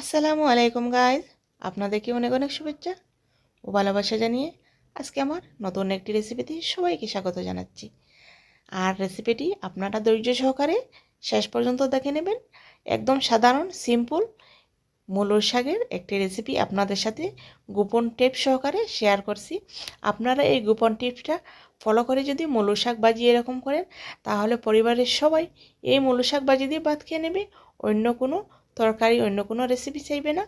আসসালামু আলাইকুম গাইজ আপনাদেরকে অনেক অনেক শুভেচ্ছা ও ভালোবাসা জানিয়ে আজকে আমার নতুন একটি রেসিপিতে সবাইকে স্বাগত জানাচ্ছি। আর রেসিপিটি আপনারা ধৈর্য সহকারে শেষ পর্যন্ত দেখে নেবেন। একদম সাধারণ সিম্পল মূলর শাকের একটি রেসিপি আপনাদের সাথে গোপন টিপ সহকারে শেয়ার করছি। আপনারা এই গোপন টিপসটা ফলো করে যদি মূলর শাক বাজি এরকম করেন, তাহলে পরিবারের সবাই এই মূলর শাক বাজি দিয়ে ভাত খেয়ে নেবে। অন্য কোনো তরকারি অন্য কোনো রেসিপি চাইবে না।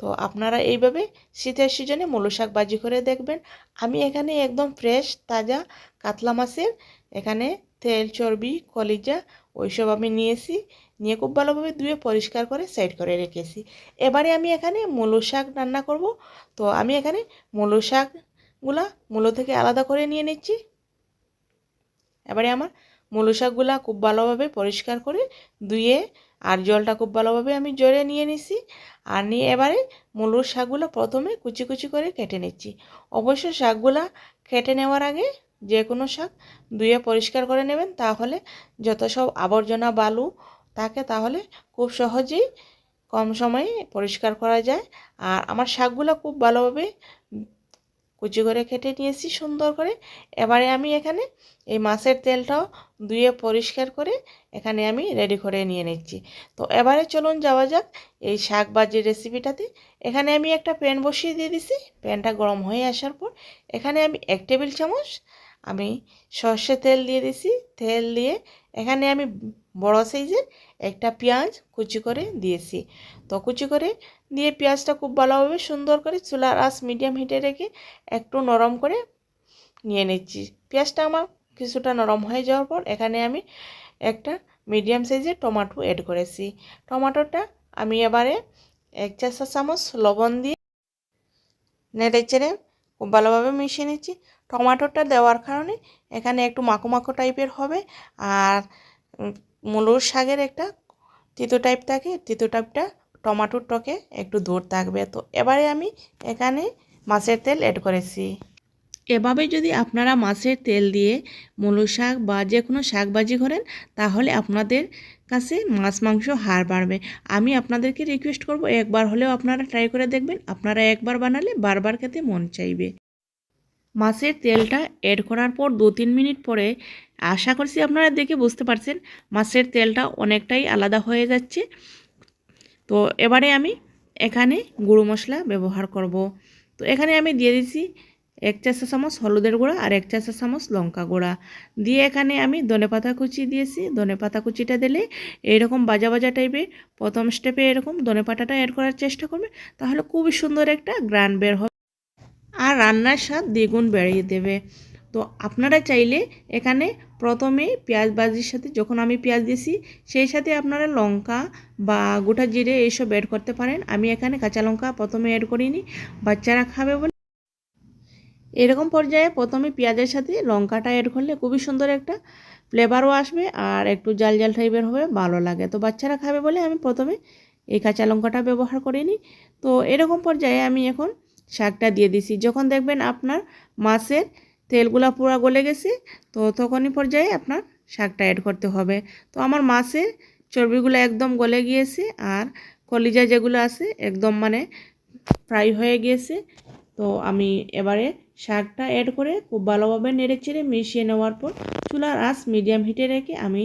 তো আপনারা এইভাবে শীতের সিজনে মূলো শাক বাজি করে দেখবেন। আমি এখানে একদম ফ্রেশ তাজা কাতলা মাছের এখানে তেল, চর্বি, কলিজা ওইসব আমি নিয়েছি। নিয়ে খুব ভালোভাবে ধুয়ে পরিষ্কার করে সাইড করে রেখেছি। এবারে আমি এখানে মূলো শাক রান্না করব। তো আমি এখানে মূলো শাকগুলা মূলো থেকে আলাদা করে নিয়ে নিচ্ছি। এবারে আমার মূলো শাকগুলা খুব ভালোভাবে পরিষ্কার করে ধুয়ে আর জলটা খুব ভালোভাবে আমি জলে নিয়ে নিছি। আর নিয়ে এবারে মূলুর শাকগুলো প্রথমে কুচি কুচি করে কেটে নিচ্ছি। অবশ্য শাকগুলা কেটে নেওয়ার আগে যে কোনো শাক ধুয়ে পরিষ্কার করে নেবেন, তাহলে যত সব আবর্জনা বালু থাকে তাহলে খুব সহজেই কম সময়ে পরিষ্কার করা যায়। আর আমার শাকগুলো খুব ভালোভাবে কুচি করে কেটে নিয়েছি সুন্দর করে। এবারে আমি এখানে এই মাছের তেলটাও ধুয়ে পরিষ্কার করে এখানে আমি রেডি করে নিয়ে নিচ্ছি। তো এবারে চলুন যাওয়া যাক এই শাক ভাজির রেসিপিটাতে এখানে আমি একটা প্যান বসিয়ে দিয়ে দিছি। প্যানটা গরম হয়ে আসার পর এখানে আমি এক টেবিল চামচ আমি সর্ষে তেল দিয়ে দিছি। তেল দিয়ে এখানে আমি বড় সাইজের একটা পেঁয়াজ কুচি করে দিয়েছি। তো কুচি করে দিয়ে পেঁয়াজটা খুব ভালোভাবে সুন্দর করে চুলার আঁচ মিডিয়াম হিটে রেখে একটু নরম করে নিয়ে নিচ্ছি। পেঁয়াজটা আমার কিছুটা নরম হয়ে যাওয়ার পর এখানে আমি একটা মিডিয়াম সাইজের টমাটো অ্যাড করেছি। টমাটোটা আমি এবারে এক চা চামচ লবণ দিয়ে নেড়ে চেড়ে খুব ভালোভাবে মিশিয়ে নিচ্ছি। টমাটোটা দেওয়ার কারণে এখানে একটু মাখো মাখো টাইপের হবে। আর মুলোর শাকের একটা তিতো টাইপ থাকে, তিতো টাইপটা টমাটোর টকে একটু দূর থাকবে। তো এবারে আমি এখানে মাছের তেল অ্যাড করেছি। এভাবে যদি আপনারা মাছের তেল দিয়ে মূলো শাক বা যে কোনো শাক ভাজি করেন, তাহলে আপনাদের কাছে মাছ মাংস হার বাড়বে। আমি আপনাদেরকে রিকোয়েস্ট করব, একবার হলেও আপনারা ট্রাই করে দেখবেন। আপনারা একবার বানালে বারবার খেতে মন চাইবে। মাছের তেলটা এড করার পর দু তিন মিনিট পরে আশা করছি আপনারা দেখে বুঝতে পারছেন, মাছের তেলটা অনেকটাই আলাদা হয়ে যাচ্ছে। তো এবারে আমি এখানে গুঁড়ো মশলা ব্যবহার করব। তো এখানে আমি দিয়ে দিচ্ছি এক চা চামচ হলুদের গুঁড়া আর এক চা চামচ লঙ্কা গুঁড়া। দিয়ে এখানে আমি ধনে পাতা কুচি দিয়েছি। ধনে পাতা কুচিটা দিলে এইরকম বাজা বাজা টাইপের প্রথম স্টেপে এরকম ধনে পাতাটা অ্যাড করার চেষ্টা করবে, তাহলে খুবই সুন্দর একটা গ্রান বের হবে। আর রান্নার স্বাদ দ্বিগুণ বেড়িয়ে দেবে। তো আপনারা চাইলে এখানে প্রথমে পেঁয়াজ বাজির সাথে যখন আমি পেঁয়াজ দিয়েছি, সেই সাথে আপনারা লঙ্কা বা গোটা জিরে এইসব অ্যাড করতে পারেন। আমি এখানে কাঁচা লঙ্কা প্রথমে অ্যাড করিনি, বাচ্চারা খাবে বলে। এরকম পর্যায়ে প্রথমে পেঁয়াজের সাথে লঙ্কাটা অ্যাড করলে খুবই সুন্দর একটা ফ্লেভারও আসবে আর একটু জাল জাল টাইপের হবে, ভালো লাগে। তো বাচ্চারা খাবে বলে আমি প্রথমে এই কাঁচা লঙ্কাটা ব্যবহার করিনি। তো এরকম পর্যায়ে আমি এখন শাকটা দিয়ে দিছি। যখন দেখবেন আপনার মাছের তেলগুলা পুরো গলে গেছে, তো তখনই পর্যায়ে আপনার শাকটা অ্যাড করতে হবে। তো আমার মাছের চর্বিগুলো একদম গলে গিয়েছে আর কলিজা যেগুলো আছে একদম মানে ফ্রাই হয়ে গিয়েছে। তো আমি এবারে শাকটা অ্যাড করে খুব ভালোভাবে নেড়ে চেড়ে মিশিয়ে নেওয়ার পর চুলার আঁচ মিডিয়াম হিটে রেখে আমি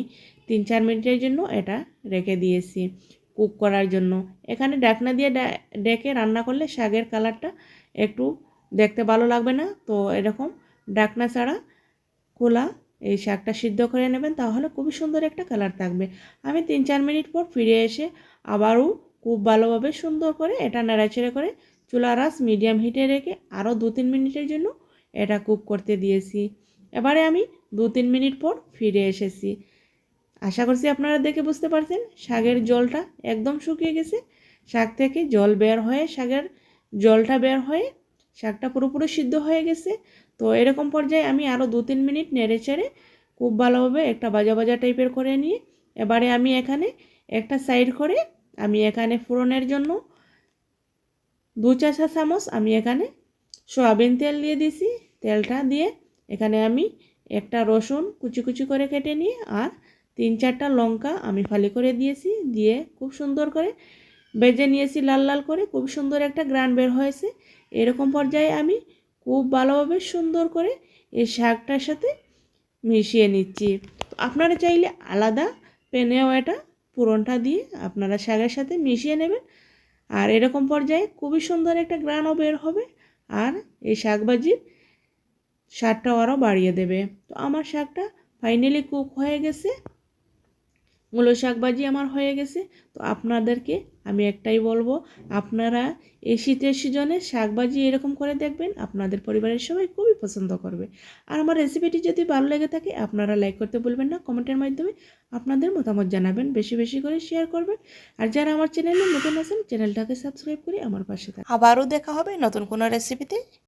তিন চার মিনিটের জন্য এটা রেখে দিয়েছি। কুক করার জন্য। এখানে ডাকনা দিয়ে ডেকে রান্না করলে শাকের কালারটা একটু দেখতে ভালো লাগবে না। তো এরকম ডাকনা ছাড়া খোলা এই শাকটা সিদ্ধ করে নেবেন, তাহলে খুবই সুন্দর একটা কালার থাকবে। আমি তিন চার মিনিট পর ফিরে এসে আবারও খুব ভালোভাবে সুন্দর করে এটা নাড়াচড়ে করে চুলা রাস মিডিয়াম হিটে রেখে আরও দু তিন মিনিটের জন্য এটা কুক করতে দিয়েছি। এবারে আমি দু তিন মিনিট পর ফিরে এসেছি। আশা করছি আপনারা দেখে বুঝতে পারছেন, শাকের জলটা একদম শুকিয়ে গেছে। শাক থেকে জল বের হয়ে, শাকের জলটা বের হয়ে শাকটা পুরোপুরি সিদ্ধ হয়ে গেছে। তো এরকম পর্যায়ে আমি আরও দু তিন মিনিট নেড়ে চেড়ে খুব ভালোভাবে একটা বাজা বাজা টাইপের করে নিয়ে, এবারে আমি এখানে একটা সাইড করে আমি এখানে ফোড়নের জন্য দু চা চামচ আমি এখানে সয়াবিন তেল দিয়ে দিছি তেলটা দিয়ে এখানে আমি একটা রসুন কুচি কুচি করে কেটে নিয়ে আর তিন চারটা লঙ্কা আমি ফালি করে দিয়েছি, দিয়ে খুব সুন্দর করে বেজে নিয়েছি লাল লাল করে, খুব সুন্দর একটা গ্রান বের হয়েছে। এরকম পর্যায়ে আমি খুব ভালোভাবে সুন্দর করে এই শাকটার সাথে মিশিয়ে নিচ্ছি। তো আপনারা চাইলে আলাদা পেনেও এটা পুরনটা দিয়ে আপনারা শাকের সাথে মিশিয়ে নেবেন। আর এরকম পর্যায়ে খুবই সুন্দর একটা গ্রানও বের হবে আর এই শাকভাজির স্বাদটাও আরও বাড়িয়ে দেবে। তো আমার শাকটা ফাইনালি কুক হয়ে গেছে। মূলো শাকভাজি আমার হয়ে গেছে। তো আপনাদেরকে আমি একটাই বলব, আপনারা এই শীতের সিজনে শাকভাজি এরকম করে দেখবেন, আপনাদের পরিবারের সবাই খুবই পছন্দ করবে। আর আমার রেসিপিটি যদি ভালো লেগে থাকে, আপনারা লাইক করতে ভুলবেন না কমেন্টের মাধ্যমে আপনাদের মতামত জানাবেন, বেশি বেশি করে শেয়ার করবেন। আর যারা আমার চ্যানেলে নতুন আছেন চ্যানেলটাকে সাবস্ক্রাইব করে আমার পাশে থাকবেন আবারও দেখা হবে নতুন কোনো রেসিপিতে